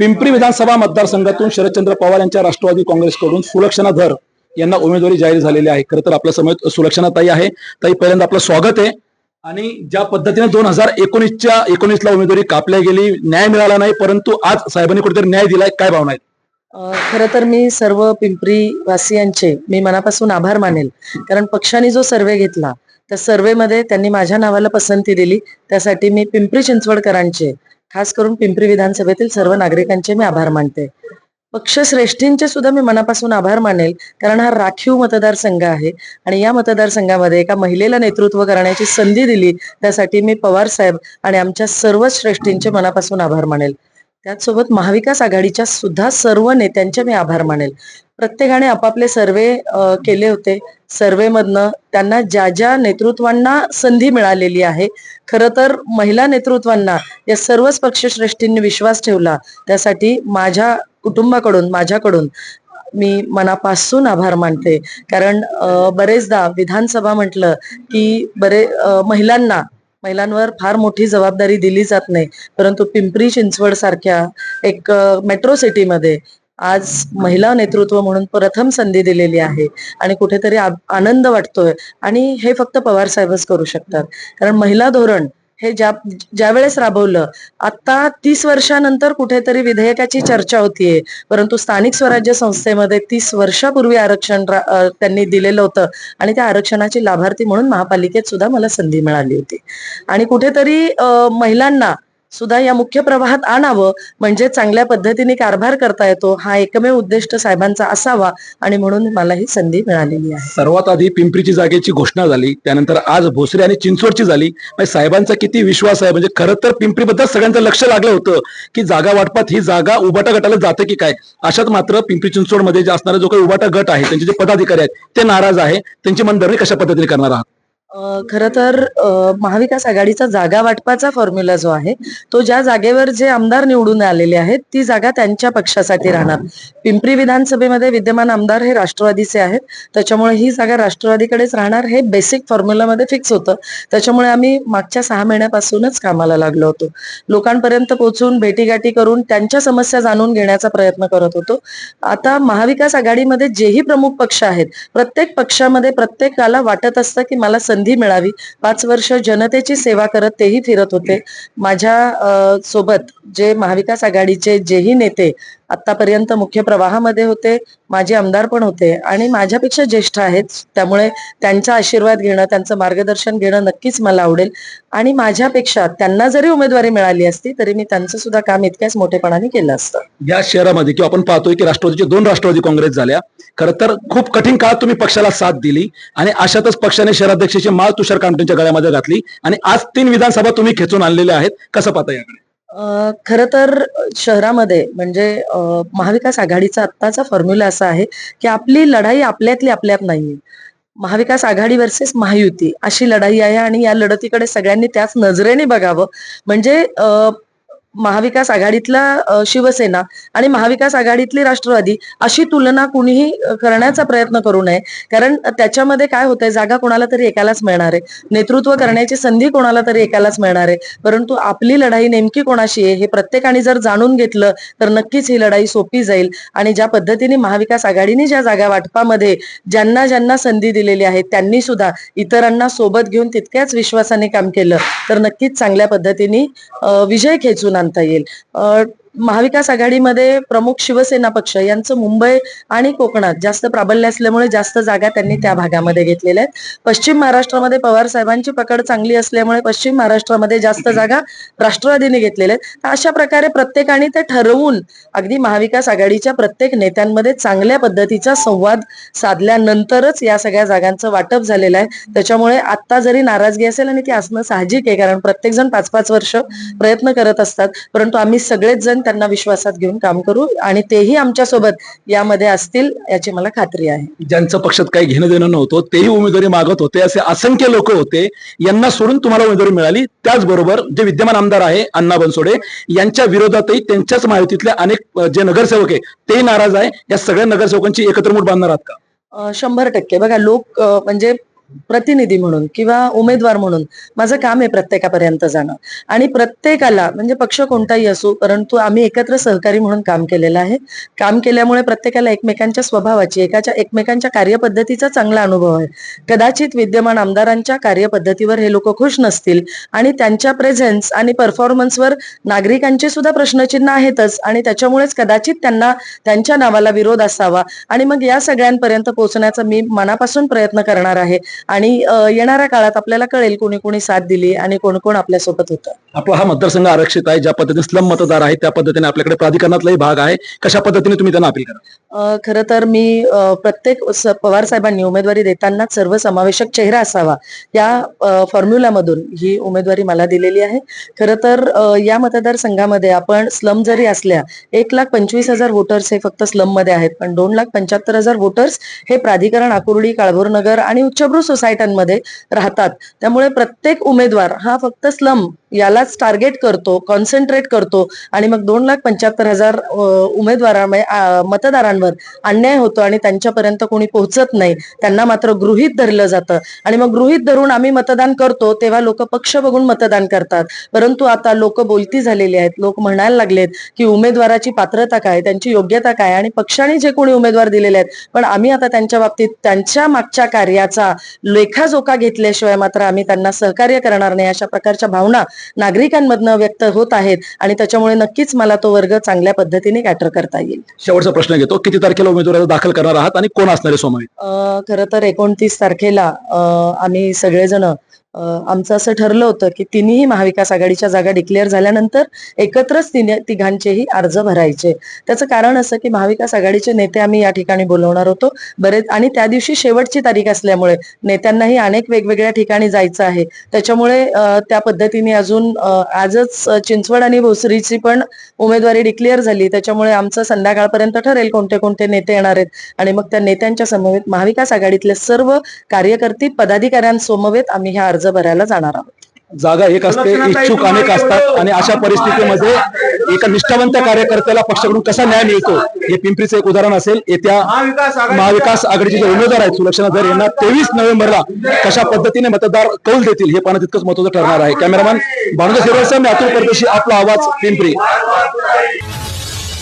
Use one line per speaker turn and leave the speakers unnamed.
पिंपरी विधानसभा मतदारसंघातून शरदचंद्र पवार यांच्या राष्ट्रवादी काँग्रेसकडून सुलक्षणा धर यांना उमेदवारी जाहीर झालेली आहे. खरं तर आपल्यासमोर सुलक्षणा ताई आहे. ताई पहिल्यांदा आपलं स्वागत आहे. आणि ज्या पद्धतीने दोन हजार एकोणीसच्या एकोणीसला उमेदवारी कापल्या गेली न्याय मिळाला नाही परंतु आज साहेबांनी कुठेतरी न्याय दिलाय काय भावना आहेत?
खर खरं तर मी सर्व पिंपरी वासियांचे मी मनापासून आभार मानेल. कारण पक्षाने जो सर्वे घेतला त्या सर्वेमध्ये त्यांनी माझ्या नावाला पसंती दिली. त्यासाठी मी पिंपरी चिंचवडकरांचे खास करून पिंपरी विधानसभेतील सर्व नागरिकांचे मी आभार मानते. पक्षश्रेष्ठींचे सुद्धा मी मनापासून आभार मानेल कारण हा राखीव मतदारसंघ आहे आणि या मतदारसंघामध्ये एका महिलेला नेतृत्व करण्याची संधी दिली त्यासाठी मी पवार साहेब आणि आमच्या सर्व श्रेष्ठींचे मनापासून आभार मानेल. त्याचसोबत महाविकास आघाडीच्या सुद्धा सर्व नेत्यांचे मी आभार मानेल. प्रत्येकाने आपापले सर्वे केले होते. सर्वेमधनं त्यांना ज्या ज्या नेतृत्वांना संधी मिळालेली आहे खरं तर महिला नेतृत्वांना या सर्वच पक्षश्रेष्ठींनी विश्वास ठेवला. त्यासाठी माझ्या कुटुंबाकडून माझ्याकडून मी मनापासून आभार मानते. कारण बरेचदा विधानसभा म्हटलं की बरे महिलांना महिलांवर फार मोठी जबाबदारी दिली जात नाही. परंतु पिंपरी चिंचवड सारख्या एक मेट्रो सिटीमध्ये आज महिला नेतृत्व म्हणून प्रथम संधी दिलेली आहे. आणि कुठेतरी आनंद वाटतोय. आणि हे फक्त पवार साहेबच करू शकतात. कारण महिला धोरण हे ज्या ज्या वेळेस राबवलं आता तीस वर्षानंतर कुठेतरी विधेयकाची चर्चा होतीये. परंतु स्थानिक स्वराज्य संस्थेमध्ये तीस वर्षापूर्वी आरक्षण त्यांनी दिलेलं होतं आणि त्या आरक्षणाची लाभार्थी म्हणून महापालिकेत सुद्धा मला संधी मिळाली होती. आणि कुठेतरी महिलांना सुद्धा या मुख्य प्रवाहात आणावं. म्हणजे चांगल्या पद्धतीने कारभार करता येतो. हा एकमेव उद्दिष्ट साहेबांचा असावा आणि म्हणून मला ही संधी मिळालेली आहे.
सर्वात आधी पिंपरीची जागेची घोषणा झाली. त्यानंतर आज भोसरे आणि चिंचवडची झाली. म्हणजे साहेबांचा किती विश्वास आहे? म्हणजे खरं तर पिंपरीबद्दल सगळ्यांचं लक्ष लागलं होतं की जागा वाटपात ही जागा उबाटा गटाला जाते की काय? अशात मात्र पिंपरी चिंचवडमध्ये जे असणारा जो काही उबाटा गट आहे त्यांचे जे पदाधिकारी आहेत ते नाराज आहे. त्यांची मनधरणी कशा पद्धतीने करणार आहात?
खरं तर महाविकास आघाडीचा जागा वाटपाचा फॉर्म्युला जो आहे तो ज्या जागेवर जे आमदार निवडून आलेले आहेत ती जागा त्यांच्या पक्षासाठी राहणार. पिंपरी विधानसभेमध्ये विद्यमान आमदार हे राष्ट्रवादीचे आहेत. त्याच्यामुळे ही जागा राष्ट्रवादीकडेच राहणार हे बेसिक फॉर्म्युलामध्ये फिक्स होतं. त्याच्यामुळे आम्ही मागच्या सहा महिन्यापासूनच कामाला लागलो होतो. लोकांपर्यंत पोहोचून भेटीगाठी करून त्यांच्या समस्या जाणून घेण्याचा प्रयत्न करत होतो. आता महाविकास आघाडीमध्ये जेही प्रमुख पक्ष आहेत प्रत्येक पक्षामध्ये प्रत्येकाला वाटत असतं की मला संधी मिळावी. पाच वर्ष जनतेची सेवा करत तेही फिरत होते. माझ्या सोबत जे महाविकास आघाडीचे जेही नेते आतापर्यंत मुख्य प्रवाहामध्ये होते माझे आमदार पण होते आणि माझ्यापेक्षा ज्येष्ठ आहेत. त्यामुळे त्यांचा आशीर्वाद घेणं त्यांचं मार्गदर्शन घेणं नक्कीच मला आवडेल. आणि माझ्यापेक्षा त्यांना जरी उमेदवारी मिळाली असती तरी मी त्यांचं सुद्धा काम इतक्याच मोठेपणाने केलं असतं.
या शहरामध्ये किंवा आपण पाहतोय की राष्ट्रवादीचे दोन राष्ट्रवादी काँग्रेस झाल्या. खरं तर खूप कठीण काळात तुम्ही पक्षाला साथ दिली आणि अशातच पक्षाने शहराध्यक्षाची माळ तुषार कामटेंच्या गळ्यामध्ये घातली आणि आज तीन विधानसभा तुम्ही खेचून आणलेल्या आहेत. कसं पाहता याकडे?
खरं तर शहरामध्ये म्हणजे महाविकास आघाडीचा आत्ताचा फॉर्म्युला असा आहे की आपली लढाई आपल्यातली आपल्यात नाहीये. महाविकास आघाडी वर्सेस महायुती अशी लढाई आहे आणि या लढतीकडे सगळ्यांनी त्याच नजरेने बघावं. म्हणजे महाविकास आघाडीतला शिवसेना आणि महाविकास आघाडीतली राष्ट्रवादी अशी तुलना कुणीही करण्याचा प्रयत्न करू नये. कारण त्याच्यामध्ये काय होतंय जागा कोणाला तरी एकालाच मिळणार आहे. नेतृत्व करण्याची संधी कोणाला तरी एकालाच मिळणार आहे. परंतु आपली लढाई नेमकी कोणाशी आहे हे प्रत्येकाने जर जाणून घेतलं तर नक्कीच ही लढाई सोपी जाईल. आणि ज्या पद्धतीने महाविकास आघाडीने ज्या जागा वाटपामध्ये ज्यांना ज्यांना संधी दिलेली आहे त्यांनी सुद्धा इतरांना सोबत घेऊन तितक्याच विश्वासाने काम केलं तर नक्कीच चांगल्या पद्धतीने विजय खेचून आणता येईल. महाविकास आघाडीमध्ये प्रमुख शिवसेना पक्ष यांचं मुंबई आणि कोकणात जास्त प्राबल्य असल्यामुळे जास्त जागा त्यांनी त्या भागामध्ये घेतलेल्या आहेत. पश्चिम महाराष्ट्रामध्ये पवार साहेबांची पकड चांगली असल्यामुळे पश्चिम महाराष्ट्रामध्ये जास्त जागा राष्ट्रवादीने घेतलेल्या आहेत. तर अशा प्रकारे प्रत्येकाने ते ठरवून अगदी महाविकास आघाडीच्या प्रत्येक नेत्यांमध्ये चांगल्या पद्धतीचा संवाद साधल्यानंतरच या सगळ्या जागांचं वाटप झालेलं आहे. त्याच्यामुळे आता जरी नाराजगी असेल आणि ती असणं साहजिक आहे कारण प्रत्येक जण पाच पाच वर्ष प्रयत्न करत असतात परंतु आम्ही सगळेच जण त्यांना विश्वासात घेऊन काम करू आणि तेही आमच्यासोबत यामध्ये असतील याची मला खात्री आहे.
ज्यांचं पक्षात काही घेणं देणं नव्हतं तेही उमेदवारी मागत होते असे असंख्य लोक होते. यांना सोडून तुम्हाला उमेदवारी मिळाली. त्याचबरोबर जे विद्यमान आमदार आहे अण्णा बनसोडे यांच्या विरोधातही त्यांच्याच माहितीतले अनेक जे नगरसेवक आहे तेही नाराज आहे. या सगळ्या नगरसेवकांची एकत्र मूठ बांधणार आहात का?
शंभर टक्के. बघा लोक म्हणजे प्रतिनिधी म्हणून किंवा उमेदवार म्हणून माझं काम आहे प्रत्येकापर्यंत जाणं. आणि प्रत्येकाला म्हणजे पक्ष कोणताही असो परंतु आम्ही एकत्र सहकारी म्हणून काम केलेलं आहे. काम केल्यामुळे प्रत्येकाला एकमेकांच्या स्वभावाची एकाच्या एकमेकांच्या कार्यपद्धतीचा चांगला अनुभव आहे. कदाचित विद्यमान आमदारांच्या कार्यपद्धतीवर हे लोक खुश नसतील आणि त्यांच्या प्रेझेन्स आणि परफॉर्मन्सवर नागरिकांचे सुद्धा प्रश्नचिन्ह आहेतच आणि त्याच्यामुळेच कदाचित त्यांना त्यांच्या नावाला विरोध असावा. आणि मग या सगळ्यांपर्यंत पोहोचण्याचा मी मनापासून प्रयत्न करणार आहे. आणि येणाऱ्या काळात आपल्याला कळेल कोणी कोणी साथ दिली आणि कोण कोण आपल्यासोबत होतं.
आपला हा मतदारसंघ आरक्षित आहे ज्या पद्धतीने स्लम मतदार आहे त्या पद्धतीने आपल्याकडे प्राधिकरणातलाही भाग आहे. कशा पद्धतीने तुम्ही त्यांना अपील करा?
खरं तर मी प्रत्येक पवार साहेबांनी उमेदवारी देताना सर्वसमावेशक चेहरा असावा. या फॉर्म्युल्यामधून फॉर्म्युलामधून ही उमेदवारी मला दिलेली आहे. खरं तर या मतदारसंघामध्ये आपण स्लम जरी असल्या एक लाख पंचवीस हजार वोटर्स हे फक्त स्लममध्ये आहेत पण दोन लाख पंच्याहत्तर हजार वोटर्स हे प्राधिकरण आकुर्डी काळभोर नगर आणि उच्चभ्रू सोसायट्यांमध्ये राहतात. त्यामुळे प्रत्येक उमेदवार हा फक्त स्लम याला यालाच टार्गेट करतो कॉन्सन्ट्रेट करतो आणि मग दोन लाख पंच्याहत्तर हजार म्हणजे, अ, मतदारांवर अन्याय होतो आणि त्यांच्यापर्यंत कोणी पोहोचत नाही. त्यांना मात्र गृहीत धरलं जातं. आणि मग गृहीत धरून आम्ही मतदान करतो तेव्हा लोक पक्ष बघून मतदान करतात. परंतु आता लोक बोलती झालेली आहेत लोक म्हणायला लागलेत की उमेदवाराची पात्रता काय त्यांची योग्यता काय आणि पक्षाने जे कोणी उमेदवार दिलेले आहेत. पण आम्ही आता त्यांच्या बाबतीत त्यांच्या मागच्या कार्याचा लेखाजोखा घेतल्याशिवाय मात्र आम्ही त्यांना सहकार्य करणार नाही अशा प्रकारच्या भावना नागरिकांमधनं व्यक्त होत आहेत आणि त्याच्यामुळे नक्कीच मला तो वर्ग चांगल्या पद्धतीने कॅटर करता येईल.
शेवटचा प्रश्न घेतो. किती तारखेला उमेदवार दाखल करणार आहात आणि कोण असणारे सोमवारी?
अ, खरं तर एकोणतीस तारखेला अ, आम्ही सगळेजण आमचं असं ठरलं होतं की तिन्ही महाविकास आघाडीच्या जागा डिक्लेअर झाल्यानंतर एकत्रच तिने तिघांचेही अर्ज भरायचे. त्याचं कारण असं की महाविकास आघाडीचे नेते आम्ही या ठिकाणी बोलवणार होतो. बरेच आणि त्या दिवशी शेवटची तारीख असल्यामुळे नेत्यांनाही अनेक वेगवेगळ्या ठिकाणी जायचं आहे. त्याच्यामुळे त्या पद्धतीने अजून आजच चिंचवड आणि भोसरीची पण उमेदवारी डिक्लेअर झाली. त्याच्यामुळे आमचं संध्याकाळपर्यंत ठरेल कोणते कोणते नेते येणार आहेत. आणि मग त्या नेत्यांच्या समवेत महाविकास आघाडीतले सर्व कार्यकर्ते पदाधिकाऱ्यांसमवेत आम्ही हा अर्ज भरायला जाणार आहोत.
जागा एक असते इच्छुक अनेक असतात आणि अशा परिस्थितीमध्ये एका निष्ठावंत कार्यकर्त्याला पक्षाकडून कसा न्याय मिळतो हे पिंपरीचं एक उदाहरण असेल. येत्या महाविकास आघाडीचे जे उमेदवार आहेत सुलक्षणा जर यांना तेवीस नोव्हेंबरला कशा पद्धतीने मतदार कौल देतील हे पाहणं तितकंच महत्वाचं ठरणार आहे. कॅमेरामॅन भानुदा मी अतुल परदेशी आपला आवाज पिंपरी.